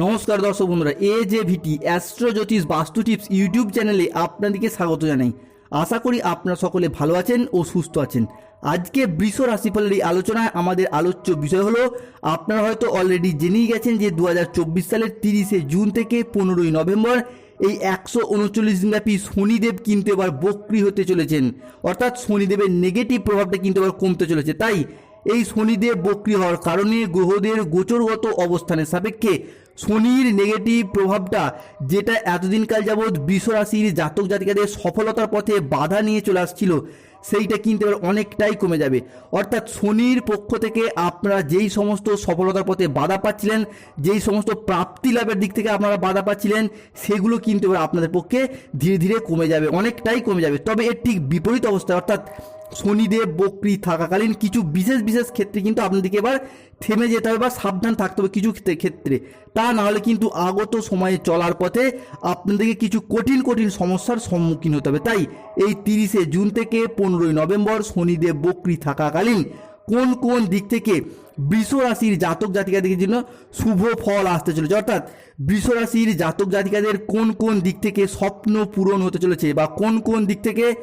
নমস্কার দর্শক বন্ধুরা, এ যে ভিটি অ্যাস্ট্রো জ্যোতিষ বাস্তু টিপস ইউটিউব চ্যানেলে আপনাদেরকে স্বাগত জানাই। আশা করি আপনারা সকলে ভালো আছেন ও সুস্থ আছেন। আজকে বৃষ রাশিফলের এই আলোচনায় আমাদের আলোচ্য বিষয় হলো, আপনারা হয়তো অলরেডি জেনেই গেছেন যে দু হাজার চব্বিশ সালের তিরিশে জুন থেকে পনেরোই নভেম্বর এই একশো উনচল্লিশ দিনব্যাপী শনিদেব কিন্তু এবার বক্রি হতে চলেছেন। অর্থাৎ শনিদেবের নেগেটিভ প্রভাবটা কিন্তু এবার কমতে চলেছে। তাই এই শনিদেব বক্রি হওয়ার কারণে গ্রহদের গোচরগত অবস্থানের সাপেক্ষে শনির নেগেটিভ প্রভাবটা যেটা এতদিনকাল যাবৎ বৃষ রাশির জাতক জাতিকাদের সফলতার পথে বাধা নিয়ে চলে আসছিল, সেইটা কিন্তু এবার অনেকটাই কমে যাবে। অর্থাৎ শনির পক্ষ থেকে আপনারা যেই সমস্ত সফলতার পথে বাধা পাচ্ছিলেন, যেই সমস্ত প্রাপ্তি লাভের দিক থেকে আপনারা বাধা পাচ্ছিলেন, সেগুলো কিন্তু এবার আপনাদের পক্ষে ধীরে ধীরে কমে যাবে, অনেকটাই কমে যাবে। তবে এর ঠিক বিপরীত অবস্থা, অর্থাৎ শনিদেব, বকরি থাকাকালীন কিছু বিশেষ বিশেষ ক্ষেত্রে কিন্তু আপনাদেরকে এবার থেমে যেতে হবে বা সাবধান থাকতে হবে কিছু ক্ষেত্রে- তা না হলে কিন্তু আগত সময়ে চলার পথে আপনাদেরকে কিছু কঠিন কঠিন সমস্যার সম্মুখীন হতে হবে। তাই এই তিরিশে জুন থেকে পনেরোই নভেম্বর শনিদেব, বকরি থাকাকালীন কোন কোন দিক থেকে বৃষ রাশির জাতক, জাতিকাদের জন্য শুভ ফল আসতে চলেছে? অর্থাৎ বৃষ রাশির জাতক, জাতিকাদের কোন কোন দিক থেকে স্বপ্ন পূরণ হতে চলেছে বা কোন কোন দিক থেকে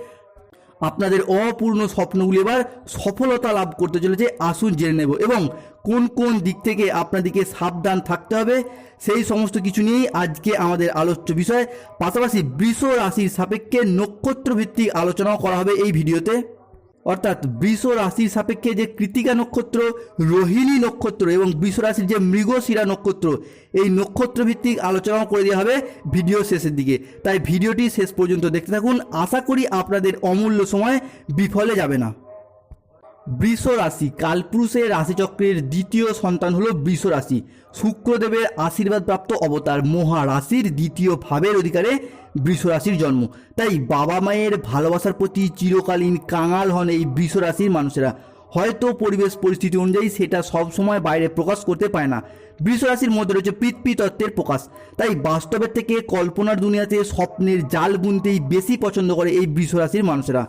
আপনাদের অপূর্ণ স্বপ্নগুলি এবার সফলতা লাভ করতে চলেছে। আসুন জেনে নেব। এবং কোন কোন দিক থেকে আপনাদেরকে সাবধান থাকতে হবে, সেই সমস্ত কিছু নিয়েই আজকে আমাদের আলোচ্য বিষয়। পাশাপাশি বৃষ রাশির সাপেক্ষে নক্ষত্রভিত্তিক আলোচনাও করা হবে এই ভিডিওতে। অর্থাৎ বৃষ রাশির সাপেক্ষে যে কৃতিকা নক্ষত্র, রোহিণী নক্ষত্র এবং বৃষ রাশির যে মৃগশিরা নক্ষত্র, এই নক্ষত্র ভিত্তিক আলোচনাও করে দেওয়া হবে ভিডিও শেষের দিকে। তাই ভিডিওটি শেষ পর্যন্ত দেখতে থাকুন। আশা করি আপনাদের অমূল্য সময় বিফলে যাবে না। বৃষ রাশি কালপুরুষের রাশিচক্রের দ্বিতীয় সন্তান হলো বৃষ রাশি শুক্রদেবের আশীর্বাদপ্রাপ্ত অবতার। মহা রাশির দ্বিতীয় ভাবের অধিকারে বৃষ রাশির জন্ম। তাই বাবা মায়ের ভালোবাসার প্রতি চিরকালীন কাঙাল হন এই বৃষ রাশির মানুষেরা। হয়তো পরিবেশ পরিস্থিতি অনুযায়ী সেটা সব সময় বাইরে প্রকাশ করতে পারে না। বৃষ রাশির মধ্যে রয়েছে পৃথ্বী তত্ত্বের প্রকাশ। তাই বাস্তবের থেকে কল্পনার দুনিয়াতে স্বপ্নের জাল বুনতেই বেশি পছন্দ করে এই বৃষ রাশির মানুষেরা।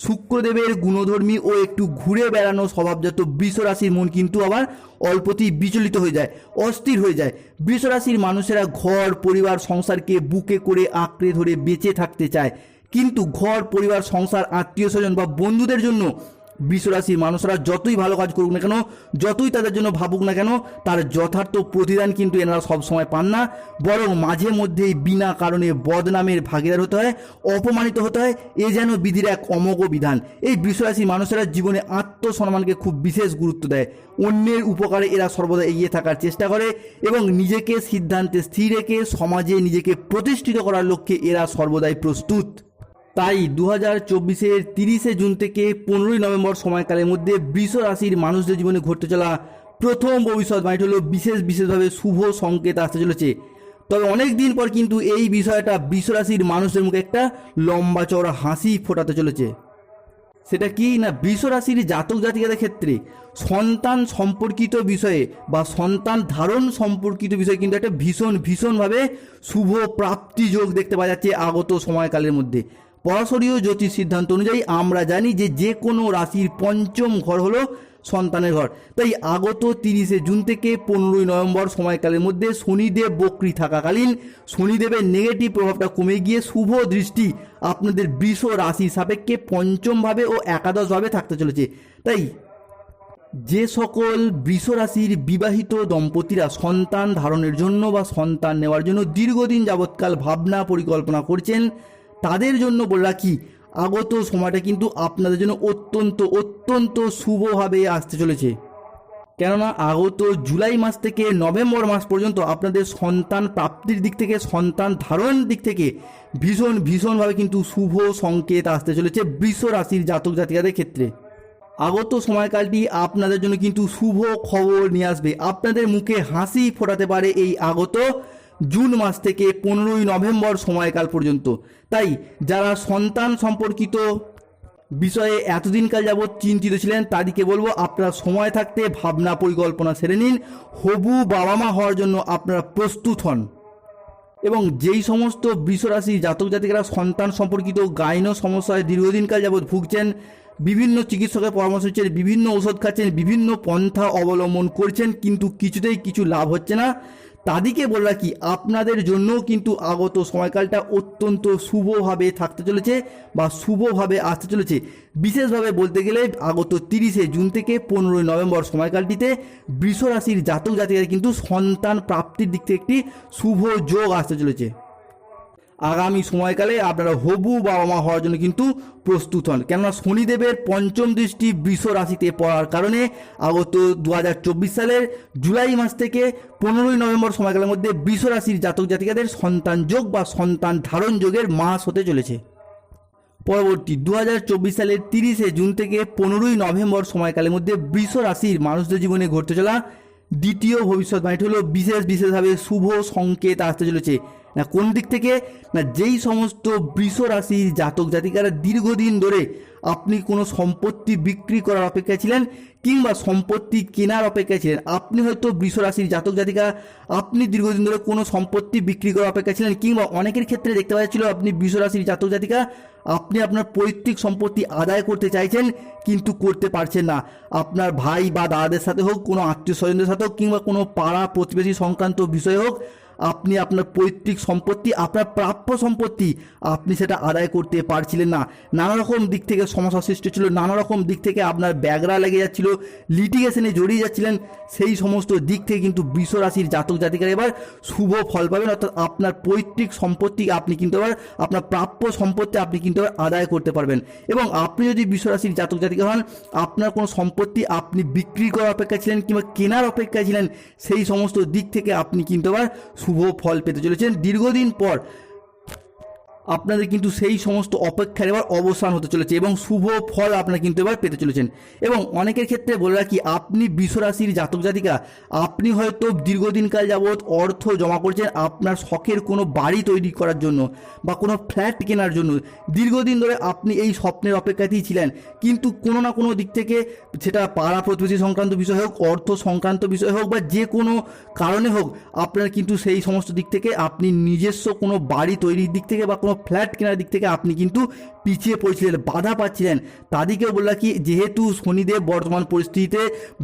শুক্রদেবের গুণধর্মী ও একটু ঘুরে বেড়ানো স্বভাবজাত বৃষরাশির মন কিন্তু আবার অল্পতেই বিচলিত হয়ে যায়, অস্থির হয়ে যায়। বৃষরাশির মানুষেরা ঘর, পরিবার, সংসারকে বুকে করে আঁকড়ে ধরে বেঁচে থাকতে চায়। কিন্তু ঘর, পরিবার, সংসার, আত্মীয় স্বজন বা বন্ধুদের জন্য বিশ্বরাশির মানুষরা যতই ভালো কাজ করুক না কেন, যতই তাদের জন্য ভাবুক না কেন, তার যথার্থ প্রতিদান কিন্তু এনারা সবসময় পান না। বরং মাঝে মধ্যেই বিনা কারণে বদনামের ভাগিদার হতে হয়, অপমানিত হতে হয়, এ যেন বিধির এক অমোঘ বিধান। এই বিশ্বরাশির মানুষেরা জীবনে আত্মসম্মানকে খুব বিশেষ গুরুত্ব দেয়। অন্যের উপকারে এরা সর্বদা এগিয়ে থাকার চেষ্টা করে এবং নিজেকে সিদ্ধান্তে স্থির রেখে সমাজে নিজেকে প্রতিষ্ঠিত করার লক্ষ্যে এরা সর্বদাই প্রস্তুত। তাই দু হাজার চব্বিশের তিরিশে জুন থেকে পনেরোই নভেম্বর সময়কালের মধ্যে বৃষ রাশির মানুষদের জীবনে ঘটতে চলা প্রথম ভবিষ্যৎবাণীটি হলো বিশেষ বিশেষভাবে শুভ সংকেত আসতে চলেছে। তবে অনেক দিন পর কিন্তু এই বিষয়টা বৃষ রাশির মানুষদের মুখে একটা লম্বা চওড়া হাসি ফোটাতে চলেছে। সেটা কি না রাশির জাতক জাতিকাদের ক্ষেত্রে সন্তান সম্পর্কিত বিষয়ে বা সন্তান ধারণ সম্পর্কিত বিষয়ে কিন্তু একটা ভীষণ ভীষণভাবে শুভ প্রাপ্তি যোগ দেখতে পাওয়া যাচ্ছে আগত সময়কালের মধ্যে। পরাশরীয় জ্যোতিষ সিদ্ধান্ত অনুযায়ী আমরা জানি যে যে কোনো রাশির পঞ্চম ঘর হলো সন্তানের ঘর। তাই আগত তিরিশে জুন থেকে পনেরোই নভেম্বর সময়কালের মধ্যে শনিদেব বক্রি থাকাকালীন শনিদেবের নেগেটিভ প্রভাবটা কমে গিয়ে শুভ দৃষ্টি আপনাদের বৃষ রাশি সাপেক্ষে পঞ্চমভাবে ও একাদশভাবে থাকতে চলেছে। তাই যে সকল বৃষ রাশির বিবাহিত দম্পতিরা সন্তান ধারণের জন্য বা সন্তান নেওয়ার জন্য দীর্ঘদিন যাবৎকাল ভাবনা পরিকল্পনা করছেন তাদের জন্য বলে রাখি আগত সময়টা কিন্তু আপনাদের জন্য অত্যন্ত অত্যন্ত শুভভাবে আসতে চলেছে। কেননা আগত জুলাই মাস থেকে নভেম্বর মাস পর্যন্ত আপনাদের সন্তান প্রাপ্তির দিক থেকে, সন্তান ধারণ দিক থেকে ভীষণ, ভীষণভাবে কিন্তু শুভ সংকেত আসতে চলেছে বৃষ রাশির জাতক জাতিকাদের ক্ষেত্রে। আগত সময়কালটি আপনাদের জন্য কিন্তু শুভ খবর নিয়ে আসবে। আপনাদের মুখে হাসি ফোটাতে পারে এই আগত জুন মাস থেকে পনেরোই নভেম্বর সময়কাল পর্যন্ত। তাই যারা সন্তান সম্পর্কিত বিষয়ে এতদিনকাল যাবৎ চিন্তিত ছিলেন, তাদেরকে বলব আপনারা সময় থাকতে ভাবনা পরিকল্পনা সেরে নিন। হবু বাবা মা হওয়ার জন্য আপনারা প্রস্তুত হন। এবং যেই সমস্ত বৃষরাশি জাতক জাতিকেরা সন্তান সম্পর্কিত গাইন সমস্যায় দীর্ঘদিনকাল যাবৎ ভুগছেন, বিভিন্ন চিকিৎসকের পরামর্শ নিচ্ছেন, বিভিন্ন ওষুধ খাচ্ছেন, বিভিন্ন পন্থা অবলম্বন করছেন, কিন্তু কিছুতেই কিছু লাভ হচ্ছে না। তাদেরকে বলে রাখি আপনাদের জন্যও কিন্তু আগত সময়কালটা অত্যন্ত শুভভাবে থাকতে চলেছে বা শুভভাবে আসতে চলেছে। বিশেষভাবে বলতে গেলে আগত তিরিশে জুন থেকে পনেরোই নভেম্বর সময়কালটিতে বৃষ রাশির জাতক জাতিকাদের কিন্তু সন্তান প্রাপ্তির দিক থেকে একটি শুভ যোগ আসতে চলেছে। আগামী সময়কালে আপনারা হবু বাবা মা হওয়ার জন্য কিন্তু প্রস্তুত হন। কেননা শনিদেবের পঞ্চম দৃষ্টি বৃষ রাশিতে পড়ার কারণে আগত দু হাজার চব্বিশ সালের জুলাই মাস থেকে পনেরোই নভেম্বর সময়কালের মধ্যে বৃষ রাশির জাতক জাতিকাদের সন্তান যোগ বা সন্তান ধারণ যোগের মাস হতে চলেছে। পরবর্তী দু হাজার চব্বিশ সালের তিরিশে জুন থেকে পনেরোই নভেম্বর সময়কালের মধ্যে বৃষ রাশির মানুষদের জীবনে ঘটতে চলা দ্বিতীয় ভবিষ্যৎবাণীটি হলো বিশেষ বিশেষভাবে শুভ সংকেত আসতে চলেছে। না কোন দিক থেকে? না যেই সমস্ত বৃষ রাশির জাতক জাতিকারা দীর্ঘদিন ধরে আপনি কোনো সম্পত্তি বিক্রি করার অপেক্ষায় ছিলেন কিংবা সম্পত্তি কেনার অপেক্ষায় ছিলেন, আপনি হয়তো বৃষ রাশির জাতক জাতিকা, আপনি দীর্ঘদিন ধরে কোনো সম্পত্তি বিক্রি করার অপেক্ষায় ছিলেন কিংবা অনেকের ক্ষেত্রে দেখতে পাওয়া যাচ্ছিল আপনি বৃষ রাশির জাতক জাতিকা, আপনি আপনার পৈতৃক সম্পত্তি আদায় করতে চাইছেন কিন্তু করতে পারছেন না। আপনার ভাই বা দাদাদের সাথে হোক, কোনো আত্মীয় স্বজনদের সাথে হোক কিংবা কোনো পাড়া প্রতিবেশী সংক্রান্ত বিষয় হোক আপনি আপনার পৈতৃক সম্পত্তি, আপনার প্রাপ্য সম্পত্তি আপনি সেটা আদায় করতে পারছিলেন না। নানা রকম দিক থেকে সমস্যা সৃষ্টি ছিল নানা রকম দিক থেকে আপনার ব্যাগরা লেগে যাচ্ছিল লিটিগেশনে জড়িয়ে যাচ্ছিলেন। সেই সমস্ত দিক থেকে কিন্তু বৃষ রাশির জাতক জাতিকার এবার শুভ ফল পাবেন, অর্থাৎ আপনার পৈতৃক সম্পত্তি আপনি কিন্তু এবার, আপনার প্রাপ্য সম্পত্তি আপনি কিন্তু এবার আদায় করতে পারবেন। এবং আপনি যদি বৃষ রাশির জাতক জাতিকা হন, আপনার কোনো সম্পত্তি আপনি বিক্রি করার অপেক্ষা ছিলেন কিংবা কেনার অপেক্ষায় ছিলেন, সেই সমস্ত দিক থেকে আপনি কিন্তু এবার শুভ ফল পেতে চলেছেন। দীর্ঘদিন পর আপনাদের কিন্তু সেই সমস্ত অপেক্ষার এবার অবসান হতে চলেছে এবং শুভ ফল আপনারা কিন্তু এবার পেতে চলেছেন। এবং অনেকের ক্ষেত্রে বলে রাখি, আপনি বিশ্বরাশির জাতক জাতিকা, আপনি হয়তো দীর্ঘদিনকাল যাবৎ অর্থ জমা করছেন আপনার শখের কোনো বাড়ি তৈরি করার জন্য বা কোনো ফ্ল্যাট কেনার জন্য। দীর্ঘদিন ধরে আপনি এই স্বপ্নের অপেক্ষাতেই ছিলেন। কিন্তু কোনো না কোনো দিক থেকে সেটা পাড়া প্রতিবেশী সংক্রান্ত বিষয় হোক, অর্থ সংক্রান্ত বিষয় হোক বা যে কোনো কারণে হোক, আপনার কিন্তু সেই সমস্ত দিক থেকে আপনি নিজস্ব কোনো বাড়ি তৈরির দিক থেকে বা কোনো ফ্ল্যাট কেনার দিক থেকে আপনি কিন্তু পিছিয়ে পড়েছিলেন, বাধা পাচ্ছিলেন। তাদেরকেও বললাম কি, যেহেতু শনিদেব বর্তমান পরিস্থিতিতে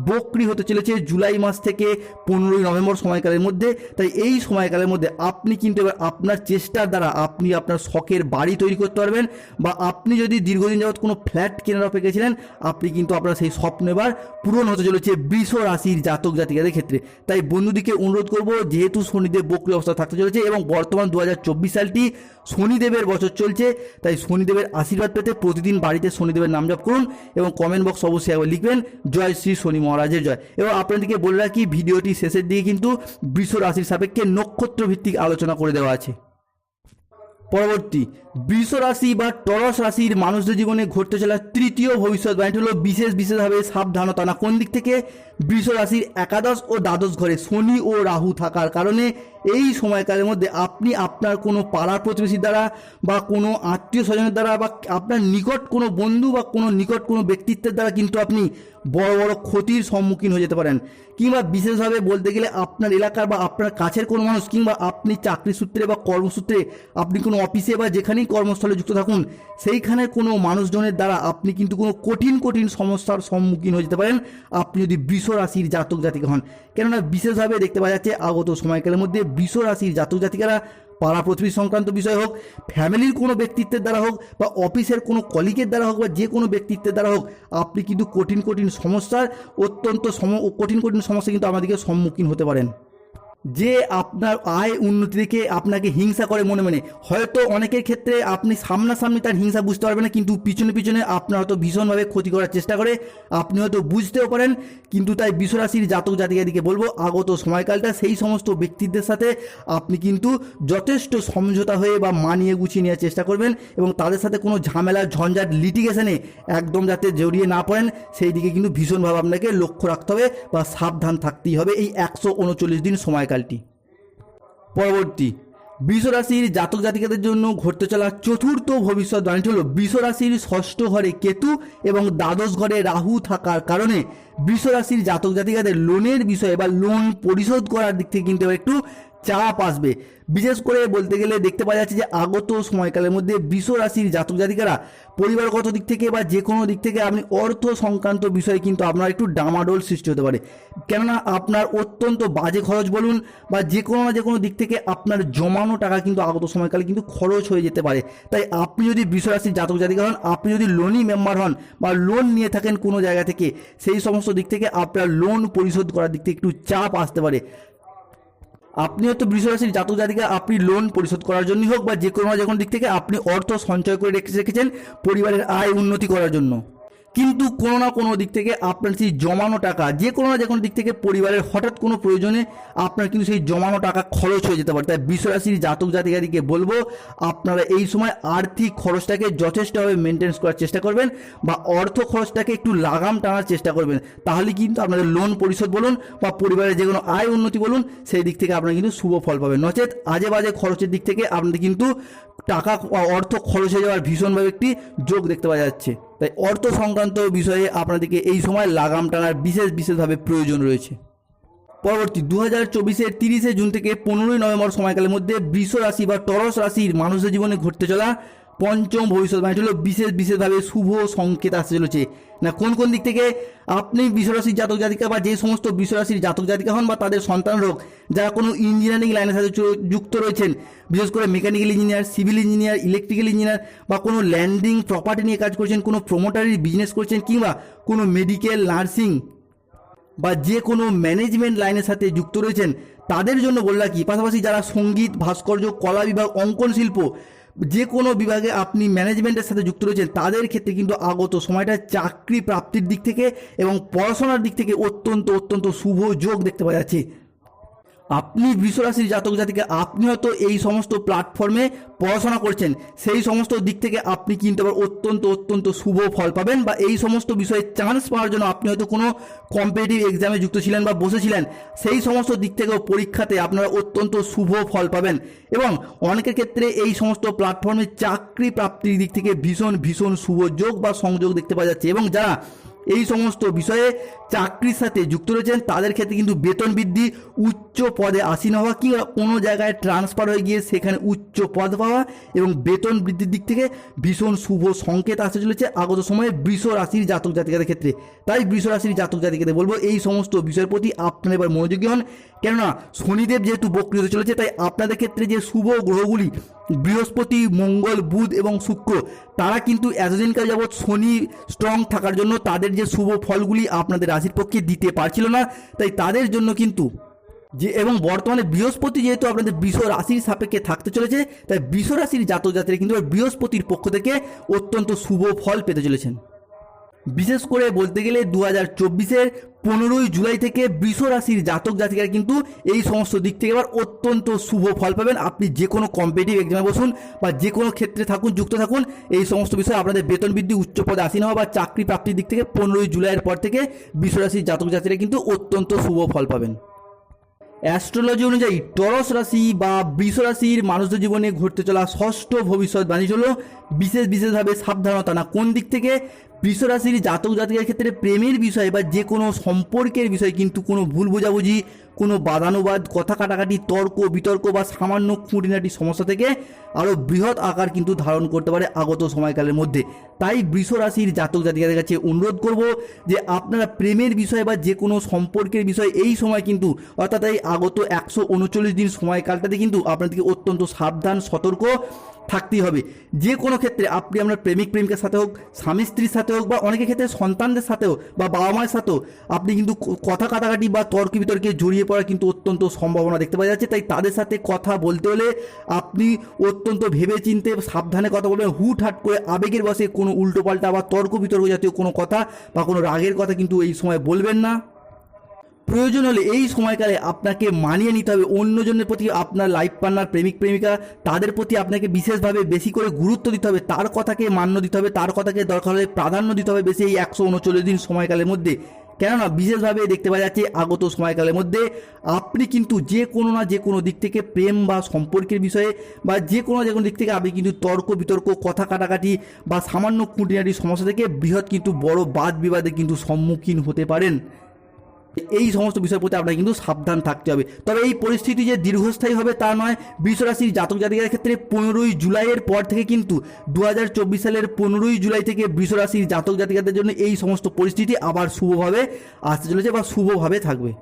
বক্রি হতে চলেছে জুলাই মাস থেকে পনেরোই নভেম্বর সময়কালের মধ্যে, তাই এই সময়কালের মধ্যে আপনি কিন্তু এবার আপনার চেষ্টার দ্বারা আপনি আপনার শখের বাড়ি তৈরি করতে পারবেন বা আপনি যদি দীর্ঘদিন যাবৎ কোনো ফ্ল্যাট কেনার অপেক্ষা ছিলেন, আপনি কিন্তু আপনার সেই স্বপ্ন এবার পূরণ হতে চলেছে বৃষ রাশির জাতক জাতিকাদের ক্ষেত্রে। তাই বন্ধুদিকে অনুরোধ করব, যেহেতু শনিদেব বক্রি অবস্থা থাকতে চলেছে এবং বর্তমান দু হাজার চব্বিশ সালটি শনিদেবের বছর চলছে, তাই শনিদেবের আশীর্বাদ পেতে প্রতিদিন বাড়িতে শনিদেবের নাম জপ করুন এবং কমেন্ট বক্স অবশ্যই একবার লিখবেন, জয় শ্রী শনি মহারাজের জয়। এবং আপনাদেরকে বলে রাখি, ভিডিওটি শেষের দিকে কিন্তু বিশ্ব রাশির সাপেক্ষে নক্ষত্র ভিত্তিক আলোচনা করে দেওয়া আছে। পরবর্তী বৃষ রাশি বা টরস রাশির মানুষদের জীবনে ঘটতে চলা তৃতীয় ভবিষ্যৎবাণীটি হলো বিশেষ বিশেষভাবে সাবধানতা। না, কোন দিক থেকে? বৃষ রাশির একাদশ ও দ্বাদশ ঘরে শনি ও রাহু থাকার কারণে এই সময়কালের মধ্যে আপনি আপনার কোনো পাড়ার প্রতিবেশীর দ্বারা বা কোনো আত্মীয় স্বজনের দ্বারা বা আপনার নিকট কোনো বন্ধু বা কোনো নিকট কোনো ব্যক্তিত্বের দ্বারা কিন্তু আপনি বড় বড় ক্ষতির সম্মুখীন হয়ে যেতে পারেন। কিংবা বিশেষভাবে বলতে গেলে আপনার এলাকার বা আপনার কাছের কোনো মানুষ কিংবা আপনি চাকরি সূত্রে বা কর্মসূত্রে আপনি কোনো অফিসে বা যেখানেই কর্মস্থলে যুক্ত থাকুন। সেইখানে কোনো মানুষজনের দ্বারা আপনি কিন্তু কোনো কঠিন কঠিন সমস্যার সম্মুখীন হয়ে যেতে পারেন। আপনি যদি বৃষ রাশির জাতক জাতিকা হন। কেননা বিশেষভাবে দেখতে পাওয়া যাচ্ছে আগত সময়কালের মধ্যে বৃষ রাশির জাতক জাতিকারা পাড়া প্রতিবেশী সংক্রান্ত বিষয় হোক, ফ্যামিলির কোনো ব্যক্তিত্বের দ্বারা হোক বা অফিসের কোনো কলিগের দ্বারা হোক বা যে কোনো ব্যক্তিত্বের দ্বারা হোক, আপনি কিন্তু কঠিন কঠিন সমস্যার অত্যন্ত সম কঠিন কঠিন সমস্যা কিন্তু আমাদেরকে সম্মুখীন হতে পারেন। যে আপনার আয় উন্নতি দেখে আপনাকে হিংসা করে মনে মনে। হয়তো অনেকের ক্ষেত্রে আপনি সামনাসামনি তার হিংসা বুঝতে পারবেন না, কিন্তু পিছনে পিছনে আপনার হয়তো ভীষণভাবে ক্ষতি করার চেষ্টা করে। আপনি হয়তো বুঝতেও পারেন, কিন্তু তাই বিশ্বরাশির জাতক জাতিকাদিকে বলব, আগত সময়কালটা সেই সমস্ত ব্যক্তিদের সাথে আপনি কিন্তু যথেষ্ট সমঝোতা হয়ে বা মানিয়ে গুছিয়ে নেওয়ার চেষ্টা করবেন এবং তাদের সাথে কোনো ঝামেলা, ঝঞ্ঝাট লিটিগেশনে একদম যাতে জড়িয়ে না পড়েন, সেই দিকে কিন্তু ভীষণভাবে আপনাকে লক্ষ্য রাখতে হবে বা সাবধান থাকতেই হবে এই একশো উনচল্লিশ দিন সময়কালটি পরবর্তী রাশির জাতক জাতিকাদের জন্য ঘটতে চলা চতুর্থ ভবিষ্যৎবাণীটি হল রাশির ষষ্ঠ ঘরে কেতু এবং দ্বাদশ ঘরে রাহু থাকার কারণে রাশির জাতক জাতিকাদের লোনের বিষয়ে বা লোন পরিশোধ করার দিক থেকে কিন্তু একটু চাপ আসবে। বিশেষ করে বলতে গেলে দেখতে পাওয়া যাচ্ছে যে আগত সময়কালের মধ্যে বৃষ রাশির জাতক জাতিকারা পরিবারগত দিক থেকে বা যে কোনো দিক থেকে আপনি অর্থ সংক্রান্ত বিষয়ে কিন্তু আপনার একটু ডামাডোল সৃষ্টি হতে পারে। কেননা আপনার অত্যন্ত বাজে খরচ বলুন বা যে কোনো না যে কোনো দিক থেকে আপনার জমানো টাকা কিন্তু আগত সময়কালে কিন্তু খরচ হয়ে যেতে পারে। তাই আপনি যদি বৃষ রাশির জাতক জাতিকা হন, আপনি যদি লোনই মেম্বার হন বা লোন নিয়ে থাকেন কোনো জায়গা থেকে, সেই সমস্ত দিক থেকে আপনার লোন পরিশোধ করার দিক থেকে একটু চাপ আসতে পারে। আপনি হয়তো বৃষরাশির জাতক জাতিকা আপনি লোন পরিশোধ করার জন্যই হোক বা যে কোনো যে কোনো দিক থেকে আপনি অর্থ সঞ্চয় করে রেখে রেখেছেন পরিবারের আয় উন্নতি করার জন্য। কিন্তু কোনো না কোনো দিক থেকে আপনার সেই জমানো টাকা, যে কোনো না যে কোনো দিক থেকে পরিবারের হঠাৎ কোনো প্রয়োজনে আপনার কিন্তু সেই জমানো টাকা খরচ হয়ে যেতে পারে। তাই বৃষরাশির জাতক জাতিকাদিকে বলব, আপনারা এই সময় আর্থিক খরচটাকে যথেষ্টভাবে মেনটেন্স করার চেষ্টা করবেন বা অর্থ খরচটাকে একটু লাগাম টানার চেষ্টা করবেন। তাহলে কিন্তু আপনাদের লোন পরিশোধ বলুন বা পরিবারের যে কোনো আয় উন্নতি বলুন, সেই দিক থেকে আপনারা কিন্তু শুভ ফল পাবেন। নচেত আজে বাজে খরচের দিক থেকে আপনাদের কিন্তু টাকা অর্থ খরচ হয়ে যাওয়ার ভীষণভাবে একটি যোগ দেখতে পাওয়া যাচ্ছে। তাই অর্থ সংক্রান্ত বিষয়ে আপনাদেরকে এই সময় লাগাম টানার বিশেষ, বিশেষভাবে প্রয়োজন রয়েছে। পরবর্তী দু হাজার চব্বিশের তিরিশে জুন থেকে পনেরোই নভেম্বর সময়কালের মধ্যে বৃষ রাশি বা টরস রাশির মানুষের জীবনে ঘটতে চলা পঞ্চম ভবিষ্যৎবাণী হলো বিশেষ বিশেষভাবে শুভ সংকেত আসতে চলেছে। না, কোন কোন দিক থেকে? আপনি বিশ্বরাশির জাতক জাতিকা বা যে সমস্ত বিশ্বরাশির জাতক জাতিকা হন বা তাদের সন্তান হোক, যারা কোনো ইঞ্জিনিয়ারিং লাইনের সাথে যুক্ত রয়েছেন, বিশেষ করে mechanical engineer civil engineer electrical engineer বা কোনো ল্যান্ডিং প্রপার্টি নিয়ে কাজ করছেন, কোনো প্রমোটারির বিজনেস করছেন কিংবা কোনো মেডিকেল নার্সিং বা যে কোনো ম্যানেজমেন্ট লাইনের সাথে যুক্ত রয়েছেন, তাদের জন্য বললা কি? পাশাপাশি যারা সংগীত, ভাস্কর্য, কলা বিভাগ, অঙ্কন শিল্প যে কোনো বিভাগে আপনি ম্যানেজমেন্টের সাথে যুক্ত রয়েছেন, তাদের ক্ষেত্রে কিন্তু আগত সময়টা চাকরি প্রাপ্তির দিক থেকে এবং পড়াশোনার দিক থেকে অত্যন্ত অত্যন্ত শুভ যোগ দেখতে পাওয়া যাচ্ছে। আপনি বৃষরাশির জাতক জাতিকে, আপনি হয়তো এই সমস্ত প্ল্যাটফর্মে পড়াশোনা করছেন, সেই সমস্ত দিক থেকে আপনি কিন্তু আবার অত্যন্ত অত্যন্ত শুভ ফল পাবেন বা এই সমস্ত বিষয়ে চান্স পাওয়ার জন্য আপনি হয়তো কোনো কম্পিটিটিভ এক্সামে যুক্ত ছিলেন বা বসেছিলেন, সেই সমস্ত দিক থেকেও পরীক্ষাতে আপনারা অত্যন্ত শুভ ফল পাবেন এবং অনেকের ক্ষেত্রে এই সমস্ত প্ল্যাটফর্মে চাকরি প্রাপ্তির দিক থেকে ভীষণ ভীষণ শুভ যোগ বা সংযোগ দেখতে পাওয়া যাচ্ছে এবং যারা এই সমস্ত বিষয়ে চাকরির সাথে যুক্ত রয়েছেন। তাদের ক্ষেত্রে কিন্তু বেতন বৃদ্ধি উচ্চ পদে আসীন হওয়া কি কোনো জায়গায় ট্রান্সফার হয়ে গিয়ে সেখানে উচ্চ পদ পাওয়া এবং বেতন বৃদ্ধির দিক থেকে ভীষণ শুভ সংকেত আসতে চলেছে আগত সময়ে বৃষ রাশির জাতক জাতিকাদের ক্ষেত্রে। তাই বৃষ রাশির জাতক জাতিকাদের বলব, এই সমস্ত বিষয়ের প্রতি আপনারা এবার মনোযোগী হন। কেননা শনিদেব যেহেতু বক্রি হতে চলেছে, তাই আপনাদের ক্ষেত্রে যে শুভ গ্রহগুলি বৃহস্পতি, মঙ্গল, বুধ এবং শুক্র, তারা কিন্তু এতদিনকার যাবৎ শনি স্ট্রং থাকার জন্য তাদের যে শুভ ফলগুলি আপনাদের রাশির পক্ষে দিতে পারছিল না, তাই তাদের জন্য কিন্তু যে এবং বর্তমানে বৃহস্পতি যেহেতু আপনাদের বিষ রাশির সাপেক্ষে থাকতে চলেছে, তাই বিষ রাশির জাতক জাতিরা কিন্তু বৃহস্পতির পক্ষ থেকে অত্যন্ত শুভ ফল পেতে চলেছেন। বিশেষ করে বলতে গেলে দু হাজার চব্বিশের পনেরোই জুলাই থেকে বৃষ রাশির জাতক জাতিকারা কিন্তু এই সমস্ত দিক থেকে এবার অত্যন্ত শুভ ফল পাবেন। আপনি যে কোনো কম্পিটিভ এক্সামে বসুন বা যে কোনো ক্ষেত্রে থাকুন, যুক্ত থাকুন, এই সমস্ত বিষয়ে আপনাদের বেতন বৃদ্ধি উচ্চ পদে আসীন হওয়া বা চাকরি প্রাপ্তির দিক থেকে পনেরোই জুলাইয়ের পর থেকে বৃষ রাশির জাতক জাতিরা কিন্তু অত্যন্ত শুভ ফল পাবেন। অ্যাস্ট্রোলজি অনুযায়ী টরস রাশি বা বৃষ রাশির মানুষদের জীবনে ঘটতে চলা ষষ্ঠ ভবিষ্যৎবাণী হল বিশেষ বিশেষভাবে সাবধানতা। না, কোন দিক থেকে? বৃষ রাশির জাতক জাতিকের ক্ষেত্রে প্রেমের বিষয় বা যে কোনো সম্পর্কের বিষয় কিন্তু কোনো ভুল বোঝাবুঝি কোনো বাদানুবাদ, কথা কাটাকাটি, তর্ক, বিতর্ক বা সামান্য খুঁটিনাটি সমস্যা থেকে আরও বৃহৎ আকার কিন্তু ধারণ করতে পারে আগত সময়কালের মধ্যে। তাই বৃষ রাশির জাতক জাতিকাদের কাছে অনুরোধ করব যে আপনারা প্রেমের বিষয় বা যে কোনো সম্পর্কের বিষয় এই সময় কিন্তু, অর্থাৎ এই আগত একশো উনচল্লিশ দিন সময়কালটাতে কিন্তু আপনাদেরকে অত্যন্ত সাবধান, সতর্ক থাকতেই হবে। যে কোনো ক্ষেত্রে আপনি আপনার প্রেমিক প্রেমিকার সাথে হোক, স্বামী স্ত্রীর সাথে হোক বা অনেকের ক্ষেত্রে সন্তানদের সাথেও বা বাবা মায়ের সাথেও আপনি কিন্তু কথা কাটাকাটি বা তর্ক বিতর্কে জড়িয়ে পড়ার কিন্তু অত্যন্ত সম্ভাবনা দেখতে পাওয়া যাচ্ছে। তাই তাদের সাথে কথা বলতে হলে আপনি অত্যন্ত ভেবে চিনতে সাবধানে কথা বলবেন। হুট হাট করে আবেগের বসে কোনো উল্টোপাল্টা বা তর্ক বিতর্ক জাতীয় কোনো কথা বা কোনো রাগের কথা কিন্তু এই সময় বলবেন না। প্রয়োজন হলে এই সময়কালে আপনাকে মানিয়ে নিতে হবে। অন্যজনের প্রতি আপনার লাইফ পার্টনার প্রেমিক, প্রেমিকা, তাদের প্রতি আপনাকে বিশেষভাবে বেশি করে গুরুত্ব দিতে হবে। তার কথাকে মান্য দিতে হবে, তার কথাকে দরকার হলে প্রাধান্য দিতে হবে বেশি এই একশো উনচল্লিশ দিন সময়কালের মধ্যে। কেননা, বিশেষভাবে দেখতে পাওয়া যাচ্ছে আগত সময়কালের মধ্যে আপনি কিন্তু যে কোনো না যে কোনো দিক থেকে প্রেম বা সম্পর্কের বিষয়ে বা যে কোনো যে কোনো দিক থেকে আপনি কিন্তু তর্ক বিতর্ক, কথা কাটাকাটি বা সামান্য খুঁটিনাটি সমস্যা থেকে বৃহৎ কিন্তু বড় বাদ বিবাদে কিন্তু সম্মুখীন হতে পারেন। এই সমস্ত বিষয়ের প্রতি আপনাকে কিন্তু সাবধান থাকতে হবে। তবে এই পরিস্থিতি যে দীর্ঘস্থায়ী হবে তা নয় বৃষরাশির জাতক জাতিকার ক্ষেত্রে পনেরোই জুলাইয়ের পর থেকে কিন্তু দু হাজার চব্বিশ সালের পনেরোই জুলাই থেকে বৃষরাশির জাতক জাতিকাদের জন্য এই সমস্ত পরিস্থিতি আবার শুভভাবে আসতে চলেছে বা শুভভাবে থাকবে।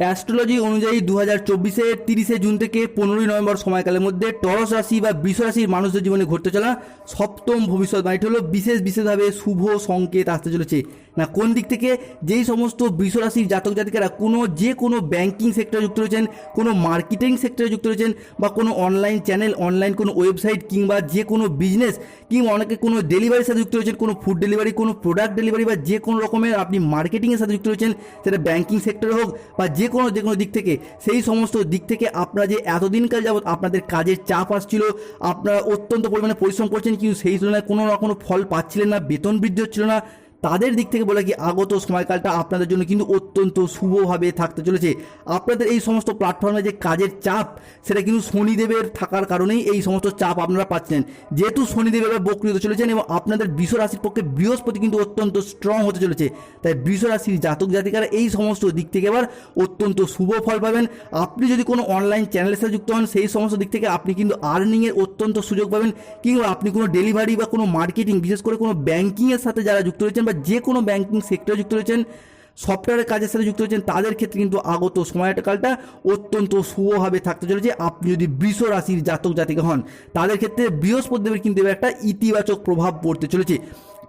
অ্যাস্ট্রোলজি অনুযায়ী দু হাজার চব্বিশে তিরিশে জুন থেকে পনেরোই নভেম্বর সময়কালের মধ্যে টরস রাশি বা বৃষ রাশির মানুষদের জীবনে ঘটতে চলা সপ্তম ভবিষ্যৎ ভবিষ্যৎবাণীটি হলো বিশেষ বিশেষভাবে শুভ সংকেত আসতে চলেছে। না, কোন দিক থেকে? যেই সমস্ত বৃষ রাশির জাতক জাতিকারা কোনো যে কোনো ব্যাংকিং সেক্টরে যুক্ত রয়েছেন, কোনো মার্কেটিং সেক্টরে যুক্ত রয়েছেন বা কোনো অনলাইন চ্যানেল অনলাইন কোনো ওয়েবসাইট কিংবা যে কোনো বিজনেস কিংবা অনেকে কোনো ডেলিভারির সাথে যুক্ত রয়েছেন, কোনো ফুড ডেলিভারি কোনো প্রোডাক্ট ডেলিভারি বা যে কোনো রকমের আপনি মার্কেটিংয়ের সাথে যুক্ত রয়েছেন, সেটা ব্যাংকিং সেক্টরে হোক বা যে কোনো, যে কোনো দিক থেকে, সেই সমস্ত দিক থেকে আপনারা যে এতদিনকাল যাবৎ আপনাদের কাজের চাপ আসছিল, আপনারা অত্যন্ত পরিমাণে পরিশ্রম করছেন, কিন্তু সেই তুলনায় কোনো না কোনো ফল পাচ্ছিলেন না, বেতন বৃদ্ধি হচ্ছিল না তাদের দিক থেকে বলে কি আগত সময়কালটা আপনাদের জন্য কিন্তু অত্যন্ত শুভভাবে থাকতে চলেছে। আপনাদের এই সমস্ত প্ল্যাটফর্মে যে কাজের চাপ, সেটা কিন্তু শনিদেবের থাকার কারণেই এই সমস্ত চাপ আপনারা পাচ্ছেন। যেহেতু শনিদেব এবার বক্রিত চলেছেন এবং আপনাদের বৃষ রাশির পক্ষে বৃহস্পতি কিন্তু অত্যন্ত স্ট্রং হতে চলেছে। তাই বৃষ রাশির জাতক জাতিকারা এই সমস্ত দিক থেকে এবার অত্যন্ত শুভ ফল পাবেন। আপনি যদি কোনো অনলাইন চ্যানেলের সাথে যুক্ত হন, সেই সমস্ত দিক থেকে আপনি কিন্তু আর্নিংয়ের অত্যন্ত সুযোগ পাবেন। কিংবা আপনি কোনো ডেলিভারি বা কোনো মার্কেটিং বিশেষ করে কোনো ব্যাঙ্কিংয়ের সাথে যারা যুক্ত রয়েছেন বা যে কোনো ব্যাংকিং সেক্টরে যুক্ত রয়েছেন সফটওয়্যারের কাজের সাথে যুক্ত রয়েছেন, তাদের ক্ষেত্রে কিন্তু আগত সময়কালটা অত্যন্ত শুভভাবে থাকতে চলেছে। আপনি যদি বৃষ রাশির জাতক, জাতিকা হন, তাদের ক্ষেত্রে বৃহস্পতিদেবের কিন্তু একটা ইতিবাচক প্রভাব পড়তে চলেছে।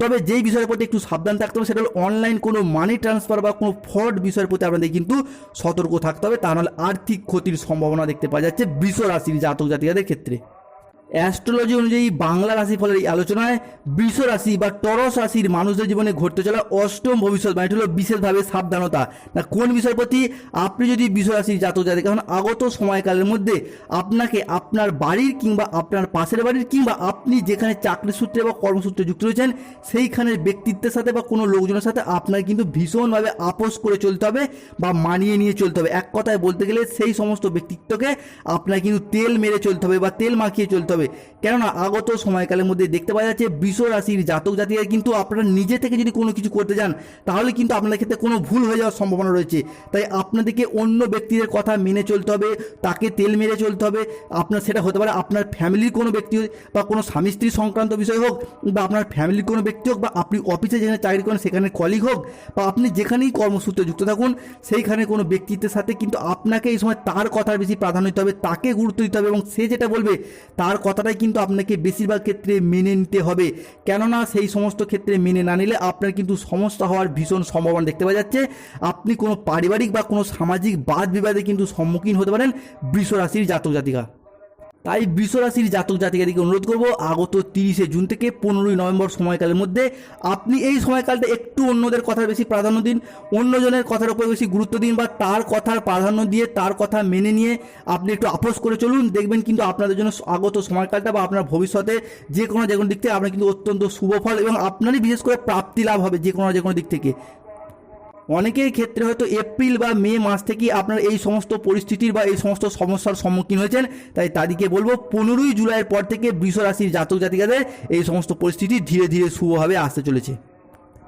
তবে যেই বিষয়ের প্রতি একটু সাবধান থাকতে হবে, সেটা হলো অনলাইন কোনো মানি ট্রান্সফার বা কোনো ফ্রড বিষয়ের প্রতি আপনাদের কিন্তু সতর্ক থাকতে হবে। তা নাহলে আর্থিক ক্ষতির সম্ভাবনা দেখতে পাওয়া যাচ্ছে বৃষ রাশির জাতক, জাতিকাদের ক্ষেত্রে। অ্যাস্ট্রোলজি অনুযায়ী বাংলা রাশি ফলের এই আলোচনায় বৃষ রাশি বা টরস রাশির মানুষদের জীবনে ঘটতে চলা অষ্টম ভবিষ্যৎ মানে হলো বিশেষভাবে সাবধানতা। না, কোন বিষয়ের প্রতি আপনি যদি বৃষ রাশির জাতক জাতিকা হন, আগত সময়কালের মধ্যে আপনাকে আপনার বাড়ির কিংবা আপনার পাশের বাড়ির কিংবা আপনি যেখানে চাকরি সূত্রে বা কর্মসূত্রে যুক্ত রয়েছেন, সেইখানের ব্যক্তিত্বের সাথে বা কোনো লোকজনের সাথে আপনার কিন্তু ভীষণভাবে আপোষ করে চলতে হবে বা মানিয়ে নিয়ে চলতে হবে। এক কথায় বলতে গেলে সেই সমস্ত ব্যক্তিত্বকে আপনার কিন্তু তেল মেরে চলতে হবে বা তেল মাখিয়ে চলতে হবে। কেননা আগত সময়কালের মধ্যে দেখতে পাওয়া যাচ্ছে বৃষ রাশির জাতক জাতিরা কিন্তু আপনারা নিজে থেকে যদি কোনো কিছু করতে যান, তাহলে কিন্তু আপনাদের ক্ষেত্রে কোনো ভুল হয়ে যাওয়ার সম্ভাবনা রয়েছে। তাই আপনাদেরকে অন্য ব্যক্তিদের কথা মেনে চলতে হবে, তাকে তেল মেরে চলতে হবে। আপনার সেটা হতে পারে আপনার ফ্যামিলির কোনো ব্যক্তি বা কোনো স্বামী স্ত্রী সংক্রান্ত বিষয় হোক বা আপনার ফ্যামিলির কোনো ব্যক্তি হোক বা আপনি অফিসে যেখানে চাকরি করেন সেখানে কলিগ হোক বা আপনি যেখানেই কর্মসূত্রে যুক্ত থাকুন, সেইখানে কোনো ব্যক্তিত্বের সাথে কিন্তু আপনাকে এই সময় তার কথার বেশি প্রাধান্য দিতে হবে, তাকে গুরুত্ব দিতে হবে এবং সে যেটা বলবে তার কথাটাই কিন্তু আপনাকে বেশিরভাগ ক্ষেত্রে মেনে নিতে হবে। কেননা সেই সমস্ত ক্ষেত্রে মেনে না নিলে আপনার কিন্তু সমস্যা হওয়ার ভীষণ সম্ভাবনা দেখতে পাওয়া যাচ্ছে। আপনি কোনো পারিবারিক বা কোনো সামাজিক বাদ বিবাদে কিন্তু সম্মুখীন হতে পারেন বৃষ রাশির জাতক জাতিকা তাই বৃষরাশির জাতক জাতিকাদিকে অনুরোধ করব, আগত তিরিশে জুন থেকে পনেরোই নভেম্বর সময়কালের মধ্যে আপনি এই সময়কালটা একটু অন্যদের কথার বেশি প্রাধান্য দিন, অন্যজনের কথার উপর বেশি গুরুত্ব দিন বা তার কথার প্রাধান্য দিয়ে তার কথা মেনে নিয়ে আপনি একটু আপোষ করে চলুন, দেখবেন কিন্তু আপনাদের জন্য আগত সময়কালটা বা আপনার ভবিষ্যতে যে কোনো যে কোনো দিক থেকে আপনার কিন্তু অত্যন্ত শুভ ফল এবং আপনারই বিশেষ করে প্রাপ্তি লাভ হবে যে কোনো যে কোনো দিক থেকে। অনেকের ক্ষেত্রে হয়তো এপ্রিল বা মে মাস থেকেই আপনার এই সমস্ত পরিস্থিতির বা এই সমস্ত সমস্যার সম্মুখীন হয়েছেন। তাই তাদেরকে বলব, পনেরোই জুলাইয়ের পর থেকে বৃষ রাশির জাতক জাতিকাদের এই সমস্ত পরিস্থিতি ধীরে ধীরে শুভভাবে আসতে চলেছে।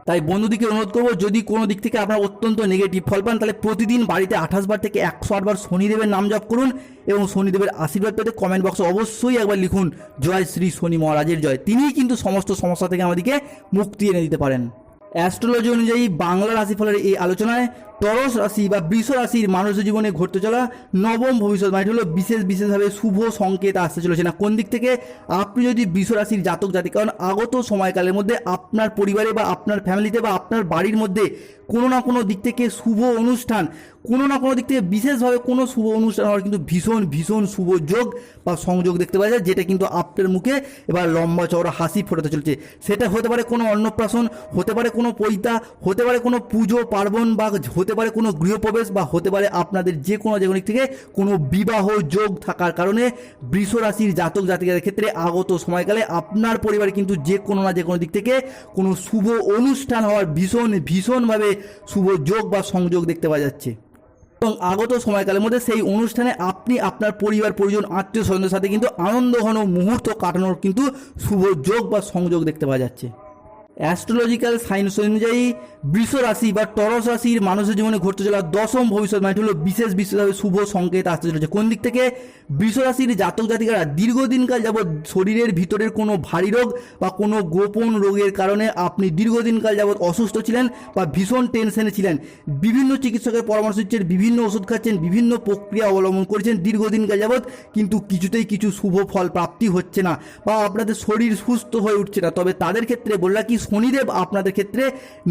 তাই বন্ধুদিকে অনুরোধ করব, যদি কোনো দিক থেকে আপনার অত্যন্ত নেগেটিভ ফল পান, তাহলে প্রতিদিন বাড়িতে আঠাশ বার থেকে একশো আটবার শনিদেবের নাম জপ করুন এবং শনিদেবের আশীর্বাদ পেতে কমেন্ট বক্সে অবশ্যই একবার লিখুন, জয় শ্রী শনি মহারাজের জয়। তিনিই কিন্তু সমস্ত সমস্যা থেকে আমাদেরকে মুক্তি এনে দিতে পারেন। অ্যাস্ট্রোলজি অনুযায়ী বাংলা রাশিফলের এই আলোচনায় টরস রাশি বা বৃষ রাশির মানুষের জীবনে ঘটতে চলা নবম ভবিষ্যৎ মানে হলো বিশেষ, বিশেষভাবে শুভ সংকেত আসতে চলেছে। না, কোন দিক থেকে? আপনি যদি বৃষ রাশির জাতক জাতি, কারণ আগত সময়কালের মধ্যে আপনার পরিবারে বা আপনার ফ্যামিলিতে বা আপনার বাড়ির মধ্যে কোনো না কোনো দিক থেকে শুভ অনুষ্ঠান, কোনো না কোনো দিক থেকে বিশেষভাবে কোনো শুভ অনুষ্ঠান হওয়ার কিন্তু ভীষণ ভীষণ শুভ যোগ বা সংযোগ দেখতে পাওয়া যায়, যেটা কিন্তু আপনার মুখে এবার লম্বা চওড়া হাসি ফোটাতে চলছে। সেটা হতে পারে কোনো অন্নপ্রাশন, হতে পারে কোনো পৈতা, হতে পারে কোনো পুজো, পার্বণ বা হতে পারে কোনো গৃহপ্রবেশ বা হতে পারে আপনাদের যে কোনো যে কোনো দিক থেকে কোনো বিবাহ যোগ থাকার কারণে বৃষ রাশির জাতক জাতিকাদের ক্ষেত্রে আগত সময়কালে আপনার পরিবারে কিন্তু যে কোনো না যে কোনো দিক থেকে কোনো শুভ অনুষ্ঠান হওয়ার ভীষণ, ভীষণভাবে শুভ যোগ বা সংযোগ দেখতে পাওয়া যাচ্ছে। এবং আগত সময়কালের মধ্যে সেই অনুষ্ঠানে আপনি আপনার পরিবার, পরিজন, আত্মীয় স্বজনের সাথে কিন্তু আনন্দ ঘন মুহূর্ত কাটানোর কিন্তু শুভ যোগ বা সংযোগ দেখতে পাওয়া যাচ্ছে। অ্যাস্ট্রোলজিক্যাল সায়েন্স অনুযায়ী বৃষ রাশি বা টরস রাশির মানুষের জীবনে ঘটতে চলা দশম ভবিষ্যৎ মানে হলো বিশেষ বিশেষভাবে শুভ সংকেত আসতে চলেছে। কোন দিক থেকে? বৃষ রাশির জাতক জাতিকারা দীর্ঘদিনকাল যাবৎ শরীরের ভিতরের কোনো ভারী রোগ বা কোনো গোপন রোগের কারণে আপনি দীর্ঘদিনকাল যাবৎ অসুস্থ ছিলেন বা ভীষণ টেনশনে ছিলেন। বিভিন্ন চিকিৎসকের পরামর্শ দিচ্ছেন, বিভিন্ন ওষুধ খাচ্ছেন, বিভিন্ন প্রক্রিয়া অবলম্বন করেছেন দীর্ঘদিনকাল যাবৎ, কিন্তু কিছুতেই কিছু শুভ ফল প্রাপ্তি হচ্ছে না বা আপনাদের শরীর সুস্থ হয়ে উঠছে না। তবে তাদের ক্ষেত্রে বললা কি শনিদেব আপনাদের ক্ষেত্রে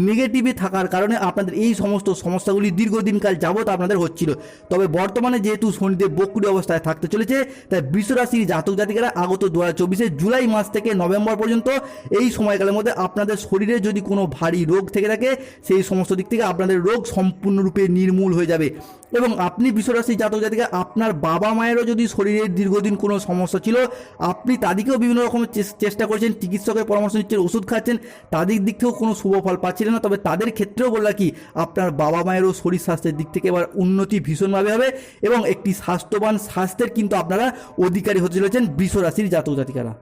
নেগেটিভে থাকার কারণে আপনাদের এই সমস্ত সমস্যাগুলি দীর্ঘদিনকাল যাবৎ আপনাদের হচ্ছিল। তবে বর্তমানে যেহেতু শনিদেব বক্রি অবস্থায় থাকতে চলেছে, তাই বৃষরাশির জাতক জাতিকারা আগত দু হাজার জুলাই মাস থেকে নভেম্বর পর্যন্ত এই সময়কালের মধ্যে আপনাদের শরীরে যদি কোনো ভারী রোগ থেকে থাকে, সেই সমস্ত দিক থেকে আপনাদের রোগ সম্পূর্ণরূপে নির্মূল হয়ে যাবে। এবং আপনি বিশ্বরাশির জাতক জাতিকা, আপনার বাবা মায়েরও যদি শরীরের দীর্ঘদিন কোনো সমস্যা ছিল, আপনি তাদেরকেও বিভিন্ন রকমের চেষ্টা করছেন, চিকিৎসকের পরামর্শ নিচ্ছেন, ওষুধ খাচ্ছেন, তাদের দিক থেকেও কোনো শুভ ফল পাচ্ছিলেন না। তবে তাদের ক্ষেত্রেও বললা কি, আপনার বাবা মায়েরও শরীর স্বাস্থ্যের দিক থেকে এবার উন্নতি ভীষণভাবে হবে এবং একটি স্বাস্থ্যবান স্বাস্থ্যের কিন্তু আপনারা অধিকারী হতে চলেছেন বৃষ রাশির জাতক জাতিকারা।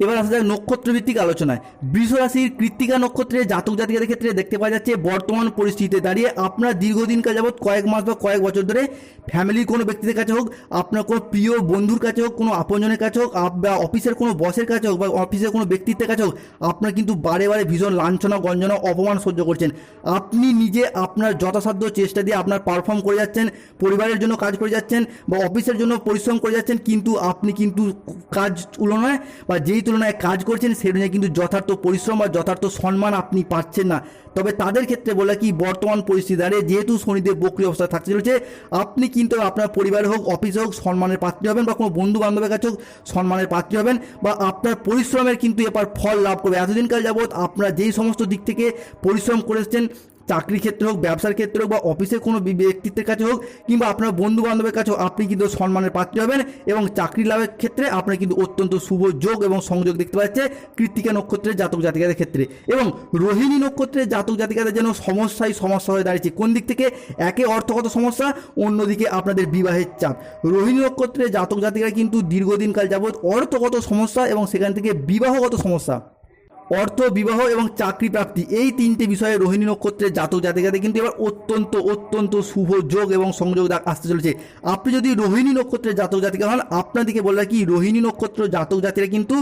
এবার আসা যাক নক্ষত্র ভিত্তিক আলোচনায়। বৃষ রাশির কৃত্তিকা নক্ষত্রের জাতক জাতিকাদের ক্ষেত্রে দেখতে পাওয়া যাচ্ছে বর্তমান পরিস্থিতিতে দাঁড়িয়ে আপনার দীর্ঘদিনকাল যাবৎ কয়েক মাস বা কয়েক বছর ধরে ফ্যামিলির কোনো ব্যক্তিদের কাছে হোক, আপনার কোনো প্রিয় বন্ধুর কাছে হোক, কোনো আপনজনের কাছে হোক বা অফিসের কোনো বসের কাছে হোক, বা অফিসের কোনো ব্যক্তিত্বের কাছে হোক, আপনার কিন্তু বারে বারে ভীষণ লাঞ্ছনা, গঞ্জনা, অপমান সহ্য করছেন। আপনি নিজে আপনার যথাসাধ্য চেষ্টা দিয়ে আপনার পারফর্ম করে যাচ্ছেন, পরিবারের জন্য কাজ করে যাচ্ছেন, বা অফিসের জন্য পরিশ্রম করে যাচ্ছেন, কিন্তু আপনি কিন্তু কাজ তুলনায় বা যেই তুলনায় কাজ করছেন সেই অনুযায়ী কিন্তু যথার্থ পরিশ্রম বা যথার্থ সম্মান আপনি পাচ্ছেন না। তবে তাদের ক্ষেত্রে বলে কি, বর্তমান পরিস্থিতি দাঁড়িয়ে যেহেতু শনিদেব বক্রি অবস্থা থাকতে চলেছে, আপনি কিন্তু আপনার পরিবারে হোক, অফিসে হোক, সম্মানের পাত্রী হবেন বা কোনো বন্ধু বান্ধবের কাছে হোক, সম্মানের পাত্রী হবেন বা আপনার পরিশ্রমের কিন্তু এবার ফল লাভ করবে। এতদিনকাল যাবৎ আপনারা যেই সমস্ত দিক থেকে পরিশ্রম করেছেন চাকরির ক্ষেত্রে হোক ব্যবসার ক্ষেত্রে হোক বা অফিসের কোনো ব্যক্তিত্বের কাছে হোক কিংবা আপনার বন্ধু বান্ধবের কাছে হোক, আপনি কিন্তু সম্মানের পাত্রী হবেন এবং চাকরি লাভের ক্ষেত্রে আপনার কিন্তু অত্যন্ত শুভ যোগ এবং সংযোগ দেখতে পাচ্ছে কৃত্তিকা নক্ষত্রের জাতক জাতিকাদের ক্ষেত্রে। এবং রোহিণী নক্ষত্রের জাতক জাতিকাদের যেন সমস্যাই সমস্যা হয়ে দাঁড়িয়েছে কোন দিক থেকে? একে অর্থগত সমস্যা অন্যদিকে আপনাদের বিবাহের চাপ। রোহিণী নক্ষত্রের জাতক জাতিকারা কিন্তু দীর্ঘদিনকাল যাবৎ অর্থগত সমস্যা এবং সেখান থেকে বিবাহগত সমস্যা। অর্থ, বিবাহ এবং চাকরি প্রাপ্তি এই তিনটে বিষয়ে রোহিণী নক্ষত্রের জাতক জাতিকাতে কিন্তু এবার অত্যন্ত অত্যন্ত শুভ যোগ এবং সংযোগ আসতে চলেছে। আপনি যদি রোহিণী নক্ষত্রের জাতক জাতিকা হন, আপনাদেরকে বললে কি রোহিণী নক্ষত্র জাতক জাতিরা কিন্তু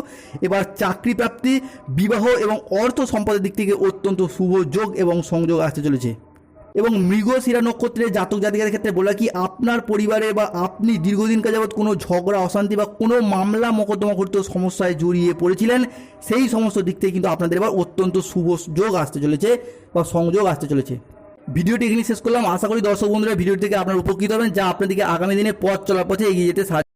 এবার চাকরি প্রাপ্তি, বিবাহ এবং অর্থ সম্পদের দিক থেকে অত্যন্ত শুভ যোগ এবং সংযোগ আসতে চলেছে। এবং মৃগশিরা নক্ষত্রের জাতক জাতিকাদের ক্ষেত্রে বলা কি, আপনার পরিবারে বা আপনি দীর্ঘদিন কাল যাবৎ কোনো ঝগড়া, অশান্তি বা কোনো মামলা মোকদ্দমা করতে সমস্যায় জড়িয়ে পড়েছিলেন, সেই সমস্ত দিক থেকে কিন্তু আপনাদের এবার অত্যন্ত শুভ যোগ আসতে চলেছে বা সংযোগ আসতে চলেছে। ভিডিওটি এখানে শেষ করলাম। আশা করি দর্শক বন্ধুরা ভিডিও থেকে আপনার উপকৃত হবেন, যা আপনাদেরকে আগামী দিনে পথ চলার পথে এগিয়ে যেতে সাহায্য